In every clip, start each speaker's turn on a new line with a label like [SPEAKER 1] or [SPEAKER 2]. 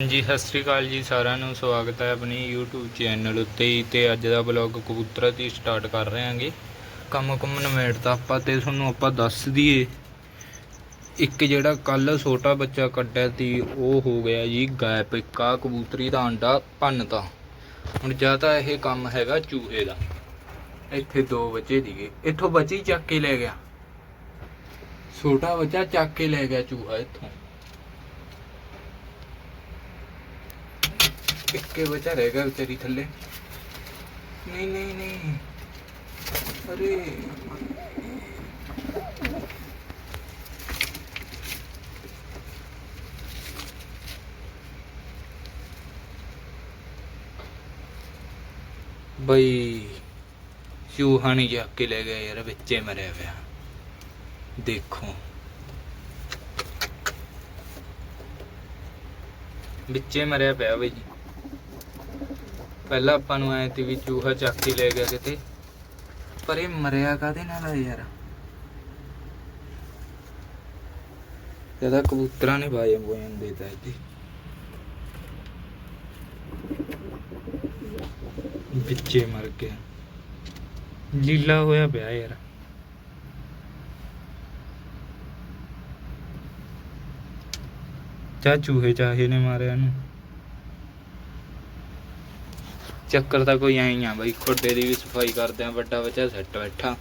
[SPEAKER 1] ਜੀ ਸਤਿ ਸ੍ਰੀ ਅਕਾਲ ਜੀ ਸਾਰਿਆਂ ਨੂੰ। ਸਵਾਗਤ ਹੈ ਆਪਣੀ YouTube ਚੈਨਲ ਉੱਤੇ ਹੀ ਤੇ ਅੱਜ ਦਾ ਬਲੌਗ ਕਬੂਤਰਾਂ ਦੀ ਸਟਾਰਟ ਕਰ ਰਹੇ ਹਾਂਗੇ ਕੰਮ ਕੁੰਮ ਨਵੇੜਤਾ ਆਪਾਂ ਤੇ ਤੁਹਾਨੂੰ ਆਪਾਂ ਦੱਸ ਦਈਏ। ਇੱਕ ਜਿਹੜਾ ਕੱਲ ਛੋਟਾ ਬੱਚਾ ਕੱਢਿਆ ਸੀ, ਉਹ ਹੋ ਗਿਆ ਜੀ ਗਾਇਬ। ਇੱਕ ਆਹ ਕਬੂਤਰੀ ਦਾ ਅੰਡਾ ਭੰਨਤਾ ਹੁਣ ਜਾਂ ਤਾਂ ਇਹ ਕੰਮ ਹੈਗਾ ਚੂਹੇ ਦਾ। ਇੱਥੇ ਦੋ ਬੱਚੇ ਸੀਗੇ। ਇੱਥੋਂ ਬੱਚੀ ਚੱਕ ਕੇ ਲੈ ਗਿਆ। ਛੋਟਾ ਬੱਚਾ ਚੱਕ ਕੇ ਲੈ ਗਿਆ ਚੂਹਾ ਇੱਥੋਂ। ਇੱਕੇ ਬਚਾ ਰਹਿ ਗਿਆ ਵਿਚਾਰੀ ਥੱਲੇ। ਨਹੀਂ ਨਹੀਂ ਨਹੀਂ। ਅਰੇ ਬਈ ਚੂਹਾ ਨਹੀਂ ਜਾ ਕੇ ਲੈ ਗਿਆ ਯਾਰ, ਵਿੱਚੇ ਮਰਿਆ ਪਿਆ। ਦੇਖੋ। ਵਿੱਚੇ ਮਰਿਆ ਪਿਆ ਬਈ ਜੀ। ਪਹਿਲਾਂ ਆਪਾਂ ਨੂੰ ਐ ਤੇ ਵੀ ਚੂਹਾ ਚੱਕ ਕੇ ਲੈ ਗਿਆ ਕਿਤੇ। ਪਰ ਇਹ ਮਰਿਆ ਕਾਦੇ ਨਾਲ ਆ ਯਾਰ? ਜ਼ਿਆਦਾ ਕਬੂਤਰਾਂ ਨੇ ਬਾਏ ਬੋਇਨ ਦੇਤਾ ਇੱਥੇ। ਵਿੱਚੇ ਮਰ ਗਿਆ। ਲੀਲਾ ਹੋਇਆ ਪਿਆ ਯਾਰ। ਚਾ ਚੂਹੇ ਚਾਹੇ ਨੇ ਮਾਰਿਆ ਇਹਨੂੰ। ਚੱਕਰ ਤਾਂ ਕੋਈ ਐਂ ਹੀ ਆ ਬਾਈ ਖੋਡੇ ਦੀ ਵੀ ਸਫ਼ਾਈ ਕਰਦੇ ਆ, ਵੱਡਾ ਬੱਚਾ ਸੈੱਟ ਬੈਠਾ।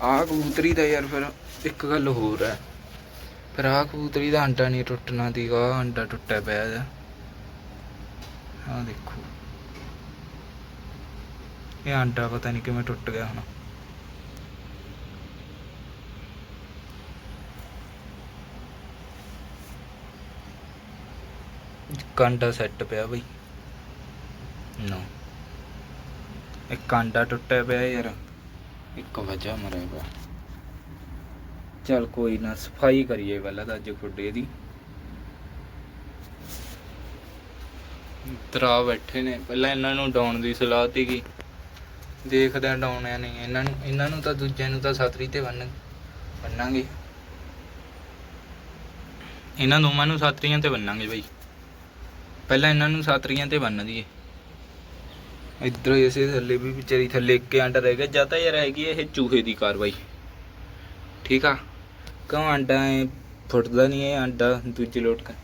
[SPEAKER 1] ਆਹ ਕਬੂਤਰੀ ਦਾ ਯਾਰ ਫਿਰ ਇੱਕ ਗੱਲ ਹੋਰ ਹੈ। ਫਿਰ ਆਹ ਕਬੂਤਰੀ ਦਾ ਅੰਡਾ ਨਹੀਂ ਟੁੱਟਣਾ ਦੀ ਆਹ ਅੰਡਾ ਟੁੱਟਿਆ ਪਿਆ ਇਹਦਾ। ਆਹ ਦੇਖੋ। ਇਹ ਅੰਡਾ ਪਤਾ ਨਹੀਂ ਕਿਵੇਂ ਟੁੱਟ ਗਿਆ ਹੁਣ। ਕੰਡਾ ਸੈੱਟ ਪਿਆ ਬਈ। ਨੋ ਇੱਕ ਕਾਂਡਾ ਟੁੱਟਿਆ ਪਿਆ ਯਾਰ ਇੱਕ ਵਜਾ ਮਰਿਆ ਪਿਆ ਚੱਲ ਕੋਈ ਨਾ ਸਫ਼ਾਈ ਕਰੀਏ ਪਹਿਲਾਂ ਤਾਂ ਅੱਜ ਖੁੱਡੇ ਦੀ ਤਰਾ ਬੈਠੇ ਨੇ ਪਹਿਲਾਂ ਇਹਨਾਂ ਨੂੰ ਡਾਉਣ ਦੀ ਸਲਾਹ ਤੀਗੀ ਦੇਖਦੇ ਆ ਡਾਉਣਿਆ ਨਹੀਂ ਇਹਨਾਂ ਨੂੰ ਇਹਨਾਂ ਨੂੰ ਤਾਂ ਦੂਜਿਆਂ ਨੂੰ ਤਾਂ ਸਤਰੀ ਤੇ ਬੰਨ ਬੰਨਾਂਗੇ ਇਹਨਾਂ ਦੋਵਾਂ ਨੂੰ ਸਾਤਰੀਆਂ ਤੇ ਬੰਨਾਂਗੇ ਬਈ ਪਹਿਲਾਂ ਇਹਨਾਂ ਨੂੰ ਸਾਤਰੀਆਂ ਤੇ ਬੰਨ ਦਈਏ ਇੱਧਰ ਇਸੇ ਥੱਲੇ ਵੀ ਵਿਚਾਰੀ ਥੱਲੇ ਇੱਕ ਅੰਡਾ ਰਹਿ ਗਿਆ, ਜਾਂ ਤਾਂ ਯਾਰ ਹੈਗੀ ਇਹ ਚੂਹੇ ਦੀ ਕਾਰਵਾਈ। ਠੀਕ ਆ? ਕਿਉਂ ਅੰਡਾ ਫੁੱਟਦਾ ਨਹੀਂ ਇਹ ਅੰਡਾ ਦੂਜੇ ਲੋਟ ਕਰ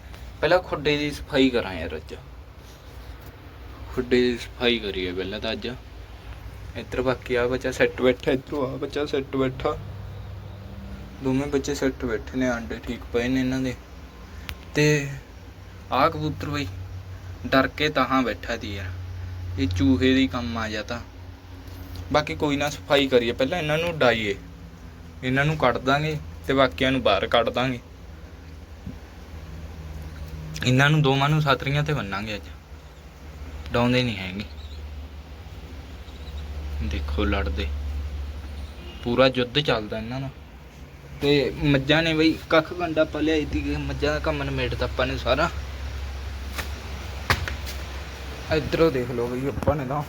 [SPEAKER 1] ਪਹਿਲਾਂ ਖੁੱਡੇ ਦੀ ਸਫ਼ਾਈ ਕਰਾਂ ਯਾਰ ਅੱਜ। ਖੁੱਡੇ ਦੀ ਸਫ਼ਾਈ ਕਰੀਏ ਪਹਿਲਾਂ ਤਾਂ ਅੱਜ। ਇੱਧਰ ਬਾਕੀ ਆ ਬੱਚਾ ਸੈੱਟ ਬੈਠਾ, ਇੱਧਰੋਂ ਆ ਬੱਚਾ ਸੈੱਟ ਬੈਠਾ। ਦੋਵੇਂ ਬੱਚੇ ਸੈੱਟ ਬੈਠੇ ਨੇ, ਅੰਡੇ ਠੀਕ ਪਏ ਨੇ ਇਹਨਾਂ ਦੇ। ਤੇ ਆ ਕਬੂਤਰ ਬਈ, ਡਰ ਕੇ ਤਾਹਾਂ ਬੈਠਾ ਦੀ ਯਾਰ। ਇਹ ਚੂਹੇ ਦੀ ਕੰਮ ਆ ਜਾਂਦਾ ਬਾਕੀ ਕੋਈ ਨਾ ਸਫ਼ਾਈ ਕਰੀਏ, ਪਹਿਲਾਂ ਇਹਨਾਂ ਨੂੰ ਡਾਈਏ ਇਹਨਾਂ ਨੂੰ ਕੱਢ ਦਾਂਗੇ ਤੇ ਬਾਕੀਆਂ ਨੂੰ ਬਾਹਰ ਕੱਢ ਦਾਂਗੇ। ਇਹਨਾਂ ਨੂੰ ਦੋਵਾਂ ਨੂੰ ਸਾਤਰੀਆਂ ਤੇ ਬੰਨਾਂਗੇ ਅੱਜ। ਡਾਉਂਦੇ ਨਹੀਂ ਹੈਗੇ। ਦੇਖੋ ਲੜਦੇ। ਪੂਰਾ ਯੁੱਧ ਚੱਲਦਾ ਇਹਨਾਂ ਦਾ। ਤੇ ਮੱਝਾਂ ਨੇ ਬਈ ਕੱਖ ਗੰਡਾ ਪਲਿਆ ਇਤੀ ਮੱਝਾਂ ਦਾ ਕੰਮ ਨਿਮੇੜਤਾ ਆਪਾਂ ਨੇ ਸਾਰਾ। ਇਧਰੋਂ ਦੇਖ ਲਓ ਬਈ ਆਪਾਂ ਨੇ ਤਾਂ।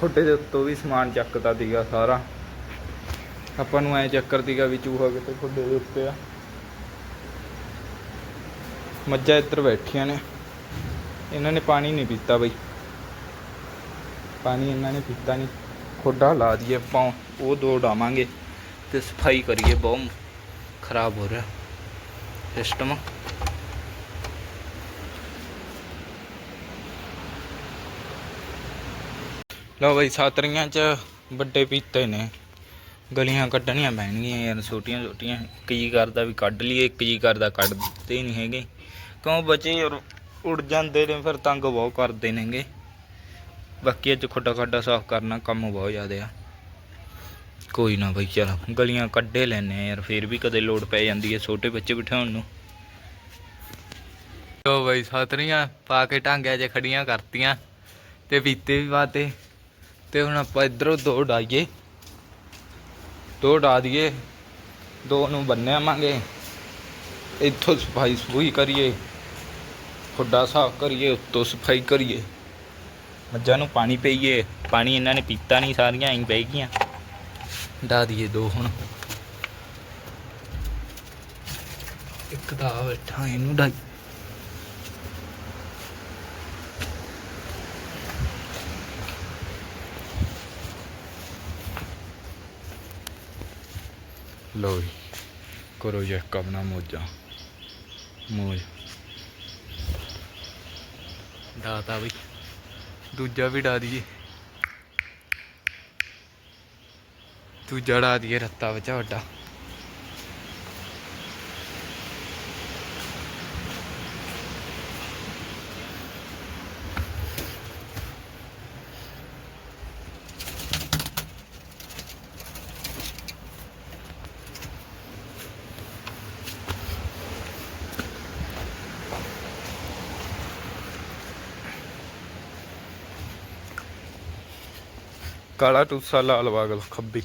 [SPEAKER 1] ਖੁੱਡੇ ਦੇ ਉੱਤੋਂ ਵੀ ਸਮਾਨ ਚੱਕਦਾ ਸੀਗਾ ਸਾਰਾ। ਆਪਾਂ ਨੂੰ ਐ ਚੱਕਰ ਸੀਗਾ ਵੀ ਚੂਹਾ ਕਿਤੇ ਖੁੱਡੇ ਦੇ ਉੱਤੇ ਆ। ਮੱਝਾਂ ਇੱਧਰ ਬੈਠੀਆਂ ਨੇ। ਇਹਨਾਂ ਨੇ ਪਾਣੀ ਨਹੀਂ ਪੀਤਾ ਬਈ। ਪਾਣੀ ਇਹਨਾਂ ਨੇ ਪੀਤਾ ਨਹੀਂ। ਖੋਡਾ ਲਾ ਦਈਏ ਆਪਾਂ, ਉਹ ਦੋ ਡਾਵਾਂਗੇ ਤੇ ਸਫ਼ਾਈ ਕਰੀਏ। ਬਹੁਤ ਖਰਾਬ ਹੋ ਰਿਹਾ ਸਿਸਟਮ ਲਓ ਬਈ ਸਾਤਰੀਆਂ ਚ ਵੱਡੇ ਪੀਤੇ ਨੇ। ਗਲੀਆਂ ਕੱਢਣੀਆਂ ਪੈਣਗੀਆਂ ਯਾਰ, ਛੋਟੀਆਂ ਛੋਟੀਆਂ। ਇੱਕ ਜੀ ਕਰਦਾ ਵੀ ਕੱਢ ਲਈਏ, ਇੱਕ ਜੀ ਕਰਦਾ ਕੱਢਦੇ ਨਹੀਂ ਹੈਗੇ। ਕਿਉਂ ਬੱਚੇ ਯਾਰ, ਉੜ ਜਾਂਦੇ ਨੇ, ਫਿਰ ਤੰਗ ਬਹੁਤ ਕਰਦੇ ਨੇਗੇ। ਬਾਕੀ ਅੱਜ ਖੁੱਡਾ ਖੱਡਾ ਸਾਫ਼ ਕਰਨਾ ਕੰਮ ਬਹੁਤ ਜ਼ਿਆਦਾ ਆ। ਕੋਈ ਨਾ ਬਈ, ਚਲ ਗਲੀਆਂ ਕੱਢੇ ਲੈਨੇ ਆ ਯਾਰ, ਫਿਰ ਵੀ ਕਦੇ ਲੋੜ ਪੈ ਜਾਂਦੀ ਹੈ ਛੋਟੇ ਬੱਚੇ ਬਿਠਾਉਣ ਨੂੰ। ਲੋ ਬਈ ਸਾਤਰੀਆਂ, ਪਾ ਕੇ ਢਾਂਗਿਆ ਜੇ ਖੜੀਆਂ ਕਰਤੀਆਂ ਤੇ ਪੀਤੇ ਵੀ ਪਾਤੇ ਤੇ ਹੁਣ ਆਪਾਂ ਇਧਰੋਂ ਦੋ ਡਾਈਏ ਦੋ ਡਾ ਦਈਏ। ਦੋ ਨੂੰ ਬੰਨਿਆਵਾਂਗੇ ਇੱਥੋਂ ਸਫ਼ਾਈ ਸਫੂਈ ਕਰੀਏ। ਖੁੱਡਾ ਸਾਫ਼ ਕਰੀਏ, ਉੱਤੋਂ ਸਫ਼ਾਈ ਕਰੀਏ। ਮੱਝਾਂ ਨੂੰ ਪਾਣੀ ਪਈਏ। ਪਾਣੀ ਇਹਨਾਂ ਨੇ ਪੀਤਾ ਨਹੀਂ, ਸਾਰੀਆਂ ਐਂ ਬਹਿ ਗਈਆਂ। ਡਾ ਦਈਏ ਦੋ ਹੁਣ। ਇੱਕ ਦਾ ਬੈਠਾ, ਇਹਨੂੰ ਡਾਈ ਲੋ ਜੀ, ਕਰੋ ਚੈੱਕ ਆਪਣਾ ਮੋਜਾ। ਮੋਜ। ਡਾਤਾ ਵੀ ਦੂਜਾ ਵੀ ਡਾ ਦਈਏ। ਦੂਜਾ ਡਾ ਦਈਏ ਰੱਤਾ ਵਿੱਚ ਵੱਡਾ। ਕਾਲਾ ਟੂਸਾ ਲਾਲ ਬਾਗਲ ਖੱਬੀ।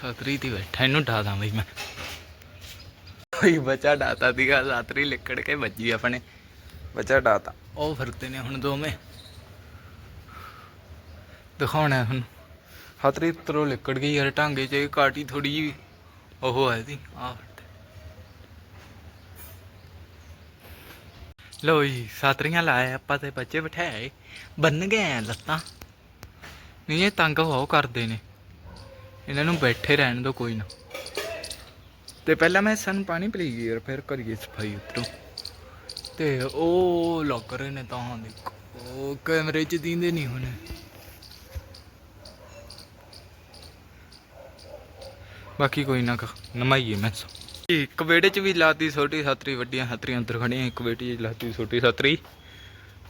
[SPEAKER 1] ਸਾਤਰੀ ਤੇ ਬੈਠਾ ਇਹਨੂੰ ਡਾ ਦਾਂ ਬਈ ਮੈਂ। ਕੋਈ ਬੱਚਾ ਡਾਤਾ ਦੀਗਾ ਸਾਤਰੀ ਲਿਕੜ ਕੇ ਵੱਜੀ ਆਪਣੇ। ਬੱਚਾ ਡਾਤਾ। ਉਹ ਫਿਰਦੇ ਨੇ ਹੁਣ ਦੋਵੇਂ। ਦਿਖਾਉਣਾ ਹੁਣ। ਹਤਰੀ ਤਰੋ ਲਿਕੜ ਗਈ ਯਾਰ ਟਾਂਗੇ ਚ ਕਾਟੀ ਥੋੜੀ ਜੀ ਉਹ ਹੈ ਦੀ ਆ ਲੋ ਜੀ ਸਾਤਰੀਆਂ ਲਾਏ ਆਪਾਂ ਤੇ ਬੱਚੇ ਬਿਠਾਏ ਬੰਨ ਗਏ ਆ ਲੱਤਾਂ ਨਹੀਂ ਇਹ ਤੰਗ ਹੋ ਕਰਦੇ ਨੇ ਇਹਨਾਂ ਨੂੰ ਬੈਠੇ ਰਹਿਣ ਦਿਓ ਕੋਈ ਨਾ ਤੇ ਪਹਿਲਾਂ ਮੈਂ ਸਨ ਪਾਣੀ ਪੀ ਗਈ ਯਾਰ ਫਿਰ ਕਰੀਏ ਸਫ਼ਾਈ ਉਤਰੋ ਤੇ ਉਹ ਲੱਗ ਰਹੇ ਨੇ ਤਾਂ ਦੇਖੋ ਉਹ ਕੈਮਰੇ 'ਚ ਦੀਂਦੇ ਨਹੀਂ ਹੁਣ ਬਾਕੀ ਕੋਈ ਨਾ ਕ- ਨਮਾਈਏ ਮੈਂ ਸੋ ਇੱਕ ਵਿਹੜੇ 'ਚ ਵੀ ਲਾਤੀ ਛੋਟੀ ਛਤਰੀ, ਵੱਡੀਆਂ ਛਤਰੀਆਂ ਅੰਦਰ ਖੜੀਆਂ ਇੱਕ ਵਿਹੜੇ 'ਚ ਲਾਤੀ ਛੋਟੀ ਛਤਰੀ।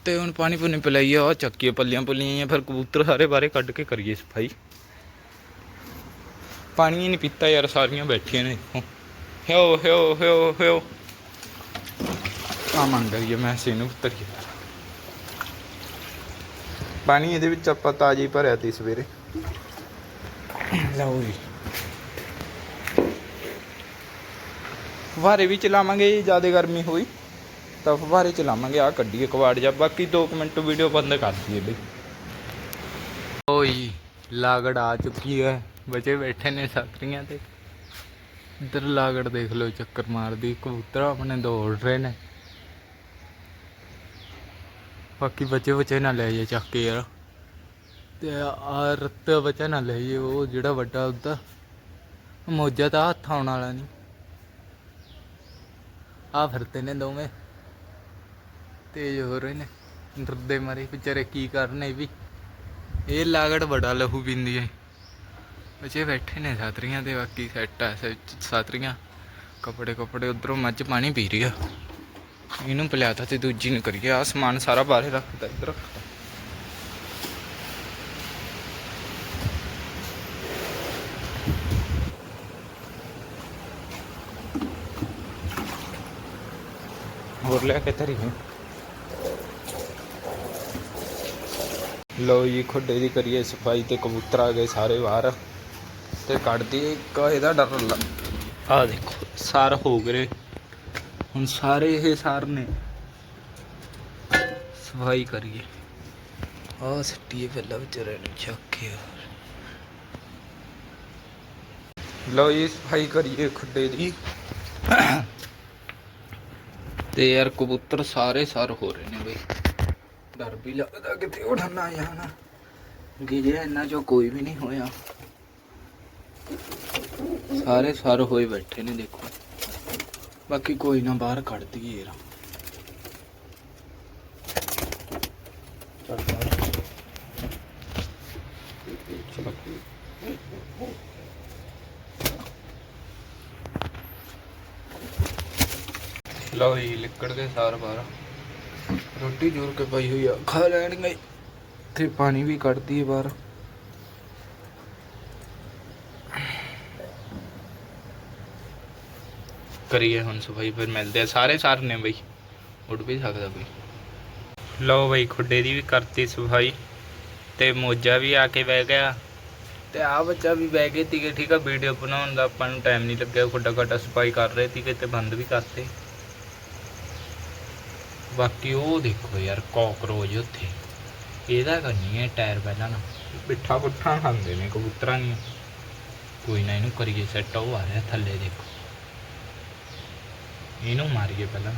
[SPEAKER 1] ਤੇ ਹੁਣ ਪਾਣੀ ਪੁਣੀ ਪਿਲਾਈਏ ਉਹ ਚੱਕੀਏ ਪੱਲੀਆਂ ਪੁੱਲੀਆਂ ਫਿਰ ਕਬੂਤਰ ਸਾਰੇ ਬਾਰੇ ਕੱਢ ਕੇ ਕਰੀਏ ਸਫ਼ਾਈ। ਪਾਣੀ ਨਹੀਂ ਪੀਤਾ ਯਾਰ, ਸਾਰੀਆਂ ਬੈਠੀਆਂ ਨੇ ਦੇਖੋ ਹਿਓ ਹਿਓ ਹਿਓ ਹਿਓ ਆ ਮੰਗ ਰਹੀ ਮੈਂ ਸੀ ਨੂੰ ਉਤਰੀਏ। ਪਾਣੀ ਇਹਦੇ ਵਿੱਚ ਆਪਾਂ ਤਾਜ਼ੀ ਭਰਿਆ ਤੀ ਸਵੇਰੇ। ਲਓ ਜੀ। ਫੁਹਾਰੇ ਵੀ ਚਲਾਵਾਂਗੇ ਜੇ, ਜ਼ਿਆਦਾ ਗਰਮੀ ਹੋਈ। ਤਾਂ ਫੁਹਾਰੇ ਚਲਾਵਾਂਗੇ ਆ ਕੱਢੀਏ ਕਵਾੜ ਜਾ ਬਾਕੀ 2 ਮਿੰਟ ਵੀਡੀਓ ਬੰਦ ਕਰ ਦਈਏ ਬਈ। ਓਈ ਲਾਗੜ ਆ ਚੁੱਕੀ ਹੈ। ਬਚੇ ਬੈਠੇ ਨੇ ਸਾਕਰੀਆਂ ਤੇ। ਇੱਧਰ ਲਾਗੜ ਦੇਖ ਲਓ, ਚੱਕਰ ਮਾਰਦੀ, ਕਬੂਤਰ ਆਪਣੇ ਦੌੜ ਰਹੇ ਨੇ। ਬਾਕੀ ਬੱਚੇ ਬੱਚੇ ਨਾ ਲੈ ਜਾਏ ਚੱਕ ਕੇ ਯਾਰ। ਤੇ ਆ ਰੱਤ ਬੱਚਾ ਨਾ ਲੈ ਜਾਏ ਉਹ ਜਿਹੜਾ ਵੱਡਾ ਉਹਦਾ ਮੋਜਾ ਤਾਂ ਹੱਥ ਆਉਣ ਵਾਲਾ ਨਹੀਂ। ਆ ਫਿਰਦੇ ਨੇ ਦੋਵੇਂ। ਤੇਜ਼ ਹੋ ਰਹੇ ਨੇ। ਡਰਦੇ ਮਾਰੇ ਵਿਚਾਰੇ ਕੀ ਕਰਨ ਇਹ ਵੀ। ਇਹ ਲਾਗੜ ਬੜਾ ਲਹੂ ਪੀਂਦੀ ਹੈ। ਬੱਚੇ ਬੈਠੇ ਨੇ ਸਾਤਰੀਆਂ ਤੇ, ਬਾਕੀ ਸੈੱਟ ਆ ਸਾਤਰੀਆਂ ਕੱਪੜੇ ਕੱਪੜੇ ਉਧਰੋਂ ਮੱਝ ਪਾਣੀ ਪੀ ਰਹੀ ਆ। ਇਹਨੂੰ ਪਿਲਾਤਾ ਤੇ ਦੂਜੀ ਨੂੰ ਕਰੀਏ। ਆ ਸਮਾਨ ਸਾਰਾ ਬਾਹਰ ਰੱਖਦਾ ਇੱਧਰ ਰੱਖਦਾ ਲੈ ਕੇ ਧਰੀ ਹੈ। ਲੋ ਜੀ, ਖੁੱਡੇ ਦੀ ਕਰੀਏ ਸਫ਼ਾਈ ਤੇ ਕਬੂਤਰ ਆ ਗਏ ਸਾਰੇ ਬਾਹਰ ਤੇ ਕੱਢਦੀ ਇੱਕ, ਇਹਦਾ ਡਰ ਲ ਆ ਦੇਖੋ, ਸਾਰ ਹੋ ਗਏ ਹੁਣ ਸਾਰੇ ਇਹ ਸਾਰ ਨੇ। ਸਫ਼ਾਈ ਕਰੀਏ। ਆ ਸੱਟੀਏ ਪਹਿਲਾਂ ਵਿਚਾਰੇ ਨੂੰ ਚੱਕ ਕੇ ਲੋ ਜੀ, ਸਫ਼ਾਈ ਕਰੀਏ ਖੁੱਡੇ ਦੀ। ਤੇ ਯਾਰ ਕਬੂਤਰ ਸਾਰੇ ਸਰ ਹੋ ਰਹੇ ਨੇ ਬਈ। ਡਰ ਵੀ ਲੱਗਦਾ ਕਿਤੇ ਉੜਨਾ ਜਾਣਾ ਗਿਜੇ ਇੰਨਾ ਚੋਂ ਕੋਈ ਵੀ ਨਹੀਂ ਹੋਇਆ। ਸਾਰੇ ਸਰ ਹੋਏ ਬੈਠੇ ਨੇ ਦੇਖੋ। ਬਾਕੀ ਕੋਈ ਨਾ ਬਾਹਰ ਕੱਢ ਦਈਏ ਯਾਰ। ਲਓ ਜੀ ਲਿਕੜ ਦੇ ਸਾਰ ਬਾਹਰ। ਰੋਟੀ ਜੋਰ ਕੇ ਪਈ ਹੋਈ ਆ। ਖਾ ਲੈਣਗੇ ਤੇ ਪਾਣੀ ਵੀ ਕੱਢਦੀ ਹੈ ਬਾਹਰ। ਕਰੀਏ ਹੁਣ ਸਫ਼ਾਈ, ਫਿਰ ਮਿਲਦੇ ਆ। ਸਾਰੇ ਸਾਰ ਨੇ ਬਈ। ਉੱਡ ਵੀ ਸਕਦਾ ਬਈ ਲਓ ਬਈ, ਖੁੱਡੇ ਦੀ ਵੀ ਕਰਤੀ ਸਫ਼ਾਈ। ਤੇ ਮੋਜਾ ਵੀ ਆ ਕੇ ਬਹਿ ਗਿਆ। ਤੇ ਆ ਬੱਚਾ ਵੀ ਬਹਿ ਗਏ ਤੀਗੇ ਠੀਕ ਆ। ਵੀਡੀਓ ਬਣਾਉਣ ਦਾ ਆਪਾਂ ਨੂੰ ਟਾਈਮ ਨਹੀਂ ਲੱਗਿਆ। ਖੁੱਡਾ ਖੱਡਾ ਸਫ਼ਾਈ ਕਰ ਰਹੇ ਤੀਗੇ ਤੇ ਬੰਦ ਵੀ ਕਰਤੇ। ਬਾਕੀ ਉਹ ਦੇਖੋ ਯਾਰ ਕਾਕਰੋਚ ਉੱਥੇ। ਇਹਦਾ ਕਰਨੀ ਹੈ ਟਾਇਰ ਪਹਿਲਾਂ ਨਾ ਪਿੱਠਾ ਪੁੱਠਾ ਖਾਂਦੇ ਨੇ ਕਬੂਤਰਾਂ ਦੀਆਂ। ਕੋਈ ਨਾ ਇਹਨੂੰ ਕਰੀਏ ਸੈੱਟ ਉਹ ਆ ਰਿਹਾ ਥੱਲੇ ਦੇਖੋ। ਇਹਨੂੰ ਮਾਰੀਏ ਪਹਿਲਾਂ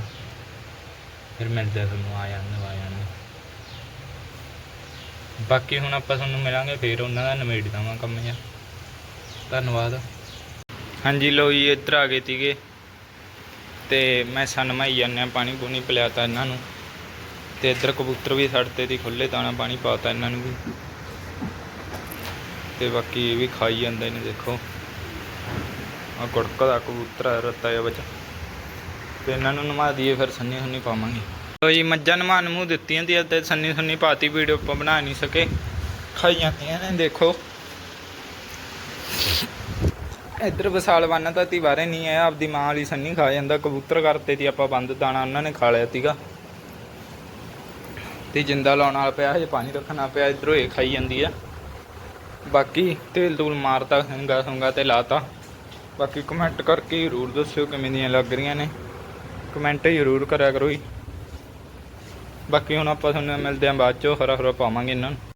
[SPEAKER 1] ਫਿਰ ਮਿਲਦੇ ਤੁਹਾਨੂੰ, ਆ ਜਾਣ, ਆ ਜਾਂਦੇ ਬਾਕੀ ਹੁਣ ਆਪਾਂ ਤੁਹਾਨੂੰ ਮਿਲਾਂਗੇ, ਫਿਰ ਉਹਨਾਂ ਦਾ ਨਿਬੇੜ ਦੇਵਾਂ ਕੰਮ ਯਾਰ ਧੰਨਵਾਦ। ਹਾਂਜੀ ਲੋ ਜੀ, ਇੱਧਰ ਆ ਗਏ ਤੀਗੇ ਤੇ ਮੈਂ ਸਨਮਾਈ ਜਾਂਦੇ ਪਾਣੀ ਪੂਣੀ ਪਿਲਾਤਾ ਇਹਨਾਂ ਨੂੰ। ਤੇ ਇੱਧਰ ਕਬੂਤਰ ਵੀ ਛੱਡਤੇ ਤੀ ਖੁੱਲੇ ਦਾਣਾ ਪਾਣੀ ਪਾਤਾ ਇਹਨਾਂ ਨੂੰ ਵੀ। ਤੇ ਬਾਕੀ ਇਹ ਵੀ ਖਾਈ ਜਾਂਦੇ ਨੇ ਦੇਖੋ। ਆ ਕੁੜਕਦਾ ਕਬੂਤਰ ਆ, ਰੱਤਾ ਜਿਹਾ ਵਿੱਚ ਤੇ ਇਹਨਾਂ ਨੂੰ ਨਵਾ ਦਈਏ, ਫਿਰ ਸੰਨੀ ਸੁੰਨੀ ਪਾਵਾਂਗੇ। ਲੋ ਜੀ, ਮੱਝਾਂ ਨਮਾਨ ਮੂੰਹ ਦਿੱਤੀਆਂ ਤੀ ਤੇ ਸੰਨੀ ਸੰਨੀ ਪਾਤੀ, ਵੀਡੀਓ ਆਪਾਂ ਬਣਾ ਨਹੀਂ ਸਕੇ। ਖਾਈ ਜਾਂਦੀਆਂ ਨੇ, ਦੇਖੋ। ਇੱਧਰ ਵਿਸਾਲ ਬੰਨ ਤਾਂ ਤੀ ਬਾਰੇ ਨਹੀਂ ਹੈ ਆਪਦੀ ਮਾਂ ਵਾਲੀ ਸੰਨੀ ਖਾ ਜਾਂਦਾ, ਕਬੂਤਰ ਕਰਤੇ ਤੀ ਆਪਾਂ ਬੰਦ ਦਾਣਾ ਉਹਨਾਂ ਨੇ ਖਾ ਲਿਆ ਤੀਗਾ। ਤੇ ਜਿੰਦਾ ਲਾਉਣ ਵਾਲਾ ਪਿਆ, ਹਜੇ ਪਾਣੀ ਰੱਖਣਾ ਪਿਆ, ਇਧਰੋਂ ਇਹ ਖਾਈ ਜਾਂਦੀ ਆ। ਬਾਕੀ ਤੇਲ ਤੂਲ ਮਾਰਤਾ, ਹੰਗਾ ਸੰਗਾ ਤੇ ਲਾਤਾ। ਬਾਕੀ ਕਮੈਂਟ ਕਰਕੇ ਜ਼ਰੂਰ ਦੱਸਿਓ ਕਿਵੇਂ ਦੀਆਂ ਲੱਗ ਰਹੀਆਂ ਨੇ। ਕਮੈਂਟ ਜ਼ਰੂਰ ਕਰਿਆ ਕਰੋ ਜੀ। ਬਾਕੀ ਹੁਣ ਆਪਾਂ ਤੁਹਾਨੂੰ ਮਿਲਦੇ ਆਂ ਬਾਅਦ ਚੋਂ ਹਰਾ ਹਰਾ ਪਾਵਾਂਗੇ ਇਹਨਾਂ ਨੂੰ।